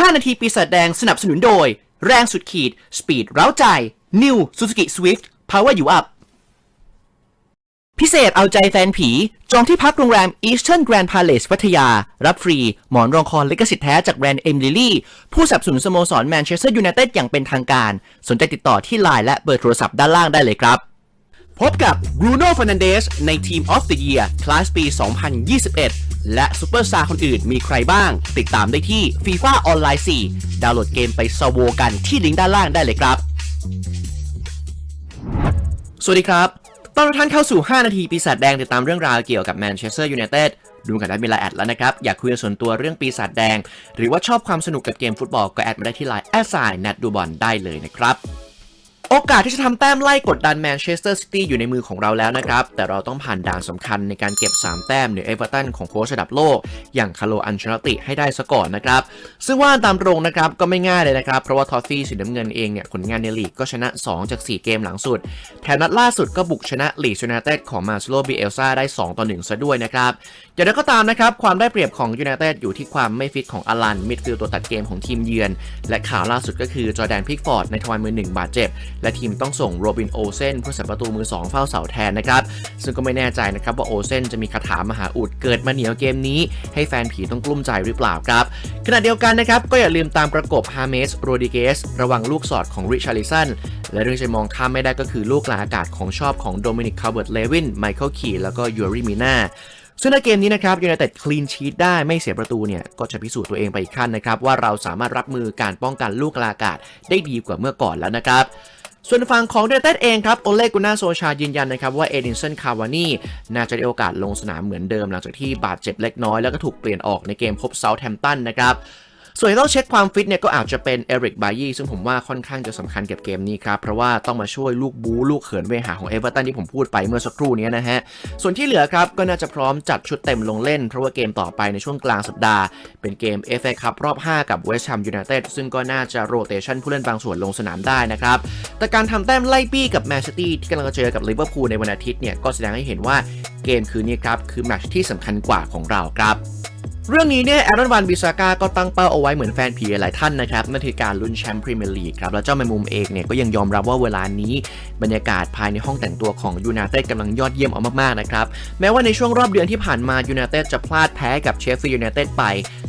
5 นาทีปีศาจแดงสนับสนุนโดย แรงสุดขีด สปีดเร้าใจ New Suzuki Swift Power You Up พิเศษเอาใจแฟนผี จองที่พักโรงแรม Eastern Grand Palace พัทยา รับฟรี หมอนรองคอลิขสิทธิ์แท้จากแบรนด์เอ็มลิลี่ผู้สนับสนุนสโมสรแมนเชสเตอร์ยูไนเต็ดอย่างเป็นทางการ สนใจติดต่อที่ไลน์และเบอร์โทรศัพท์ด้านล่างได้เลยครับ พบกับ Bruno Fernandes ใน Team of the Year คลาสปี 2021 และซูเปอร์สตาร์คนอื่นมีใครบ้าง ติดตามได้ที่ FIFA Online 4 ดาวน์โหลดเกมไปสวกันที่ลิงก์ด้านล่างได้เลยครับ สวัสดีครับ ตอนท่านเข้าสู่ 5 นาทีปีศาจแดงติดตามเรื่องราวเกี่ยวกับแมนเชสเตอร์ยูไนเต็ดดูกันได้มีไลน์แอดแล้วนะครับ อยากคุยส่วนตัวเรื่องปีศาจแดง หรือว่าชอบความสนุกกับเกมฟุตบอลก็แอดมาได้ที่ไลน์แอดไซน์นัดดูบอลได้เลยนะครับ โอกาสที่จะทำแต้มไล่กดดันแมนเชสเตอร์ซิตี้อยู่ในมือของเราแล้วนะครับ แต่เราต้องผ่านด่านสำคัญในการเก็บ 3 แต้มเหนือเอเวอร์ตันของโค้ชระดับโลก อย่างคาร์โลอันเชลติให้ได้ซะก่อนนะครับ ซึ่งว่าตามตรงนะครับก็ไม่ง่ายเลยนะครับ เพราะว่าทอฟฟี่สีน้ำเงินเองเนี่ยผลงานในลีกก็ชนะ 2 จาก 4 เกมหลังสุด แถมนัดล่าสุดก็บุกชนะลีดยูไนเต็ดของมาสโลบิเอลซาได้ 2 ต่อ 1 ซะด้วยนะครับอย่างไรก็ตามนะครับความได้เปรียบของยูไนเต็ดอยู่ที่ความไม่ฟิตของอลันมิดฟิลด์ตัวตัดเกมของทีมเยือน และข่าวล่าสุดก็คือจอแดนพิกฟอร์ดในทวารมือหนึ่งบาดเจ็บและทีมต้องส่งโรบินโอเซนผู้สัประตูมือ 2 เฝ้าเสาแทนนะครับ ซึ่งก็ไม่แน่ใจนะครับว่าโอเซนจะมีคาถามหาอุดเกิดมาเหนียวเกมนี้ให้แฟนผีต้องกลุ้มใจหรือเปล่าครับ ขณะเดียวกันนะครับ ก็อย่าลืมตามประกบฮาเมสโรดิเกสระวังลูกสอดของริชาริสันและเรื่องจะมองข้ามไม่ได้ก็คือลูกกลาอากาศของชอบของโดมินิกคาร์เบิร์ตเลวินไมเคิลคีแล้วก็ยูริมิน่าซึ่งในเกมนี้นะครับยูไนเต็ดคลีนชีตได้ไม่เสียประตูเนี่ย ก็จะพิสูจน์ตัวเองไปอีกขั้นนะครับ ว่าเราสามารถรับมือการป้องกันลูกลางอากาศได้ดีกว่าเมื่อก่อนแล้วนะครับ ส่วนฝั่งของเดนเต็ดเองครับโอเลกุน่าโซชายืนยันนะครับว่าเอดินสันคาวานี่น่าจะได้โอกาสลงสนามเหมือนเดิม หลังจากที่บาดเจ็บเล็กน้อยแล้วก็ถูกเปลี่ยนออกในเกมพบเซาท์แฮมป์ตันนะครับ ส่วนที่ต้องเช็คความฟิตเนี่ยก็อาจจะเป็นเอริกบายี่ซึ่งผมว่าค่อนข้างจะสำคัญกับเกมนี้ครับ เพราะว่าต้องมาช่วยลูกบูลูกเขินเวหาของเอเวอร์ตันที่ผมพูดไปเมื่อสักครู่นี้นะฮะ ส่วนที่เหลือครับก็น่าจะพร้อมจัดชุดเต็มลงเล่น เพราะว่าเกมต่อไปในช่วงกลางสัปดาห์ เป็นเกม FA คัพรอบ 5 กับเวสต์แฮมยูไนเต็ดซึ่งก็น่าจะโรเตชันผู้เล่นบางส่วนลงสนามได้นะครับแต่การทำแต้มไล่ปี้กับแมนซิตี้ที่กำลังจะเจอกับลิเวอร์พูลในวันอาทิตย์เนี่ยก็แสดงให้เห็นว่าเกมคืนนี้ครับคือแมตช์ที่สำคัญกว่าของเราครับ เรื่องนี้เนี่ยแอรอนวันบิซาก้าก็ตั้งเป้าเอาไว้เหมือนแฟนผีหลายท่านนะครับนั่นคือการลุ้นแชมป์พรีเมียร์ลีกครับแล้วเจ้าแมงมุมเองเนี่ยก็ยังยอมรับว่าเวลานี้บรรยากาศภายในห้องแต่งตัวของยูไนเต็ดกำลังยอดเยี่ยมเอามากๆนะครับแม้ว่าในช่วงรอบเดือนที่ผ่านมายูไนเต็ดจะพลาดแพ้กับเชฟฟี่ยูไนเต็ดไป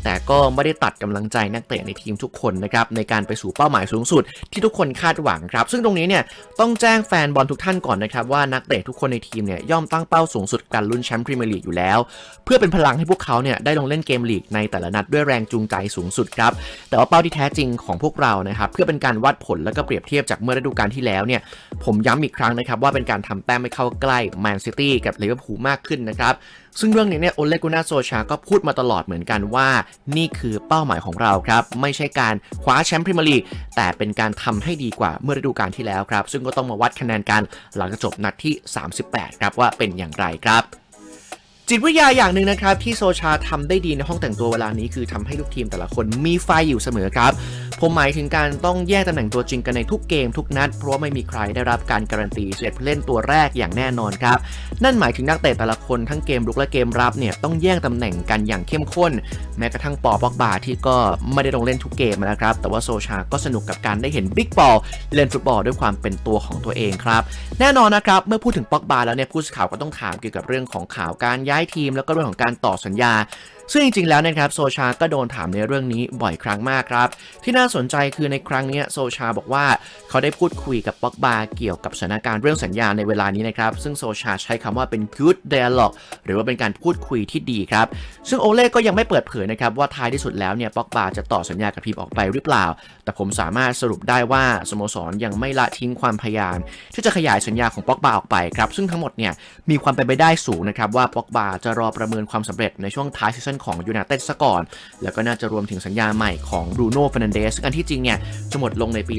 แต่ก็ไม่ได้ตัดกำลังใจนักเตะในทีมทุกคนนะครับในการไปสู่เป้าหมายสูงสุดที่ทุกคนคาดหวังครับ ซึ่งตรงนี้เนี่ยต้องแจ้งแฟนบอลทุกท่านก่อนนะครับว่านักเตะทุกคนในทีมเนี่ยย่อมตั้งเป้าสูงสุดการลุ้นแชมป์พรีเมียร์ลีกอยู่แล้ว เพื่อเป็นพลังให้พวกเขาเนี่ยได้ลงเล่นเกกมลีกในแต่ละนัดด้วยแรงจูงใจสูงสุดครับ แต่ว่าเป้าที่แท้จริงของพวกเรานะครับเพื่อเป็นการวัดผลแล้วก็เปรียบเทียบจากเมื่อฤดูกาลที่แล้วเนี่ยผมย้ำอีกครั้งนะครับว่าเป็นการทำแต้มให้เข้าใกล้แมนซิตี้กับลิเวอร์พูลมากขึ้นนะครับซึ่งเรื่องนี้เนี่ยโอเลกุน่าโซชาก็พูดมาตลอดเหมือนกันว่า นี่คือเป้าหมายของเราครับ ไม่ใช่การคว้าแชมป์พรีเมียร์ลีกแต่เป็นการทำให้ดีกว่าเมื่อฤดูกาลที่แล้วครับ ซึ่งก็ต้องมาวัดคะแนนกันหลังจากจบนัดที่ 38 ครับว่าเป็นอย่างไรครับ จิตวิทยาอย่างหนึ่งนะครับที่โซชาทำได้ดีในห้องแต่งตัวเวลานี้คือทำให้ลูกทีมแต่ละคนมีไฟอยู่เสมอครับ ผมหมายถึงการต้องแยกตำแหน่งตัวจริงกันในทุกเกมทุกนัด เพราะว่าไม่มีใครได้รับการการันตีเสร็จผู้เล่นตัวแรกอย่างแน่นอนครับ นั่นหมายถึงนักเตะแต่ละคนทั้งเกมรุกและเกมรับเนี่ยต้องแย่งตำแหน่งกันอย่างเข้มข้น แม้กระทั่งปอปอกบาที่ก็ไม่ได้ลงเล่นทุกเกมนะครับ แต่ว่าโซชาก็สนุกกับการได้เห็นบิ๊กบอลเล่นฟุตบอลด้วยความเป็นตัวของตัวเองครับแน่นอนนะครับเมื่อพูดถึงปอกบาแล้วเนี่ยผู้สื่อข่าวก็ต้องถามเกี่ยวกับเรื่องของข่าวการย้ายทีม แล้วก็เรื่องของการต่อสัญญา ซึ่งจริงๆแล้วนะครับโซชาก็โดนถามในเรื่องนี้บ่อยครั้งมากครับ ที่น่าสนใจคือในครั้งนี้โซชาบอกว่าเขาได้พูดคุยกับป็อกบาเกี่ยวกับสถานการณ์เรื่องสัญญาในเวลานี้นะครับ ซึ่งโซชาใช้คำว่าเป็น good dialogue หรือว่าเป็นการพูดคุยที่ดีครับ ซึ่งโอเล่ก็ยังไม่เปิดเผยนะครับว่าท้ายที่สุดแล้วเนี่ยป็อกบาจะต่อสัญญากับทีมออกไปหรือเปล่า แต่ผมสามารถสรุปได้ว่าสโมสรยังไม่ละทิ้งความพยายาม ที่จะขยายสัญญาของป็อกบาออกไปครับซึ่งทั้งหมดเนี่ยมีความเป็นไปได้สูงนะครับว่าป็อกบาจะรอประเมินความสำเร็จในช่วงท้ายซีซั่นของยูไนเต็ดซะก่อน แล้วก็น่าจะรวมถึงสัญญาใหม่ของบรูโน่ฟ e น n นเดสซึ่งอันที่จริงเนี่ยจะหมดลงในปี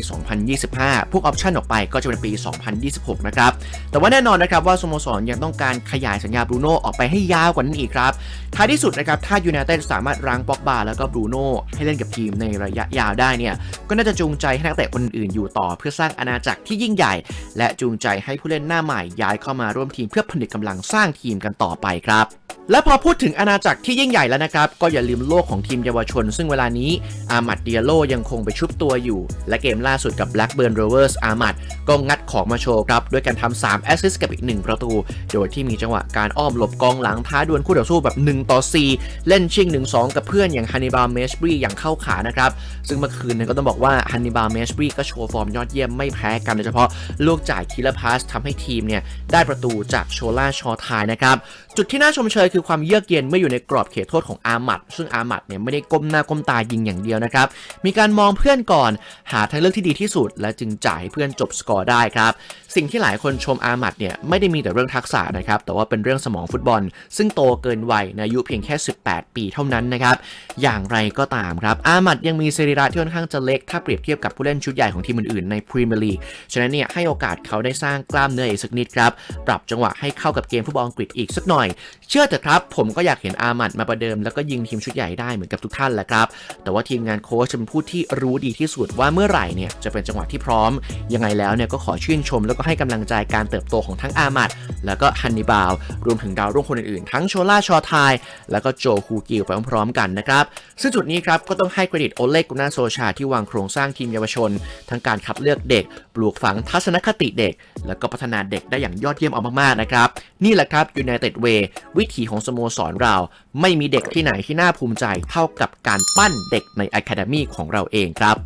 2025 พวกออปชั่นออกไปก็จะเป็นปี 2026 นะครับ แต่ว่าแน่นอนนะครับว่าสโมสรยังต้องการขยายสัญญาบรูโน่ออกไปให้ยาวกว่านั้นอีกครับ ท้ายที่สุดนะครับถ้ายูไนเต็ดสามารถรั้งป็อกบาแล้วก็บรูโน่ให้เล่นกับทีมในระยะยาวได้เนี่ยก็น่าจะจูงใจให้นักเตะคนอื่นอยู่ต่อ เพื่อสร้างอาณาจักรที่ยิ่งใหญ่ และจูงใจให้ผู้เล่นหน้าใหม่ย้ายเข้ามาร่วมทีมเพื่อผนึกกำลังสร้างทีมกันต่อไปครับ และพอพูดถึงอาณาจักรที่ยิ่งใหญ่แล้วนะครับ ก็อย่าลืมโลกของทีมเยาวชน ซึ่งเวลานี้อามัดเดียโลยังคงไปชุบตัวอยู่ และเกมล่าสุดกับ Blackburn Rovers อามัดก็งัดของมาโชว์ครับ ด้วยการทำ3แอสซิสต์กับอีก 1 ประตู โดยที่มีจังหวะการอ้อมหลบกองหลังท้าดวลคู่ต่อสู้แบบ 1 ต่อ 4 เล่นชิง 1-2 กับเพื่อนอย่างฮันนิบาลเมสบรีอย่างเข้าขานะครับ ซึ่งเมื่อคืนเนยก็ต้องบอกว่าฮันนิบาลเมสบรีก็โชว์ฟอร์มยอดเยี่ยมไม่แพ้กันโดยเฉพาะลูกจ่ายทีละพาสทำให้ทีมเนี่ยได้ประตูจากโชล่าชอทายนะครับจุดที่น่าชมเชยคือความเยือกเย็นเมื่ออยู่ในกรอบเขตโทษของอามัดซึ่งอามัดเนี่ยไม่ได้ก้มหน้าก้มตายิงอย่างเดียวนะครับ มีการมองเพื่อนก่อนหาทางเลือกที่ดีที่สุด และจึงจ่ายให้เพื่อนจบสกอร์ได้ครับ สิ่งที่หลายคนชมอามัดเนี่ยไม่ได้มีแต่เรื่องทักษะนะครับ แต่ว่าเป็นเรื่องสมองฟุตบอล ซึ่งโตเกินวัยในอายุเพียงแค่ 18 ปีเท่านั้นนะครับ อย่างไรก็ตามครับ อามัดยังมีสรีระที่ค่อนข้างจะเล็ก ถ้าเปรียบเทียบกับผู้เล่นชุดใหญ่ของทีมอื่นๆในพรีเมียร์ลีก ฉะนั้นเนี่ยให้โอกาสเขาได้สร้างกล้ามเนื้ออีกสักนิดครับ ปรับจังหวะให้เข้ากับเกมฟุตบอลอังกฤษอีกสักหน่อย เชื่อเถครับ ผมก็อยากเห็นอามัดมาประเดิมแล้วก็ยิงทีมชุดใหญ่ได้เหมือนกับทุกท่านแหละครับ แต่ว่าทีมงานโค้ชจะเป็นผู้ที่รู้ดีที่สุดว่าเมื่อไหร่เนี่ยจะเป็นจังหวะที่พร้อม ยังไงแล้วเนี่ยก็ขอชื่นชมแล้วก็ให้กำลังใจการเติบโตของทั้งอามัดแล้วก็ฮันนิบาลรวมถึงดาวรุ่งคนอื่นๆ ทั้งโชล่าชอทายแล้วก็โจฮูกิลไปพร้อมๆกันนะครับซึ่งจุดนี้ครับก็ต้องให้เครดิตโอเล็กกุนาโซชาที่วางโครงสร้างทีมเยาวชน ทั้งการคัดเลือกเด็ก ปลูกฝังทัศนคติเด็ก แล้วก็พัฒนาเด็กได้อย่างยอดเยี่ยมเอามากๆนะครับ นี่แหละครับ United Way วิถีของสโมสรเรา ไม่มีเด็กที่ไหนที่น่าภูมิใจเท่ากับการปั้นเด็กใน Academy ของเราเองครับ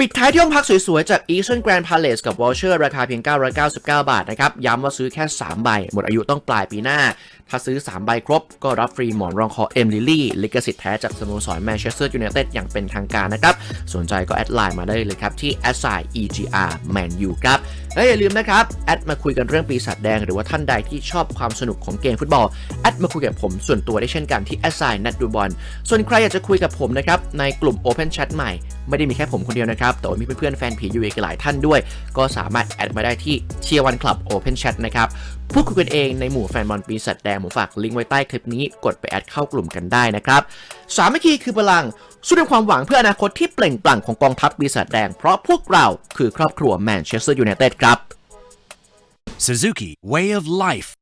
ปิดท้ายที่ห้องพักสวยๆ จาก Eastern Grand Palace กับ Voucher ราคาเพียง 999 บาทนะครับ ย้ำว่าซื้อแค่ 3 ใบ หมดอายุต้องปลายปีหน้า ถ้าซื้อ 3 ใบครบ ก็รับฟรีหมอนรองคอเอ็มลิลี่ลิขสิทธิ์แท้จากสโมสรแมนเชสเตอร์ยูไนเต็ดอย่างเป็นทางการนะครับ สนใจก็แอดไลน์มาได้เลยครับ ที่ a s i EGR Man U ครับ และอย่าลืมนะครับ แอดมาคุยกันเรื่องปีศาจแดง หรือว่าท่านใดที่ชอบความสนุกของเกมฟุตบอล แอดมาคุยกับผมส่วนตัวได้เช่นกันที่ a s i นัดดูบอล ส่วนใครอยากจะคุยกับผมนะครับในกลุ่ม Open Chat ใหม่ ไม่ได้มีแค่ผมคนเดียวนะครับ แต่ว่ามีเพื่อนๆแฟนผีอยู่อีกหลายท่านด้วย ก็สามารถแอดมาได้ที่เชียร์วันคลับ Open Chat นะครับพูดคุยกันเองในหมู่แฟนบอลปีศาจแดงผมฝากลิงก์ไว้ใต้คลิปนี้กดไปแอดเข้ากลุ่มกันได้นะครับสามัคคีคือพลังสู้ด้วยความหวังเพื่ออนาคตที่เปล่งปลั่งของกองทัพปีศาจแดงเพราะพวกเราคือครอบครัวแมนเชสเตอร์ยูไนเต็ดครับ Suzuki Way of Life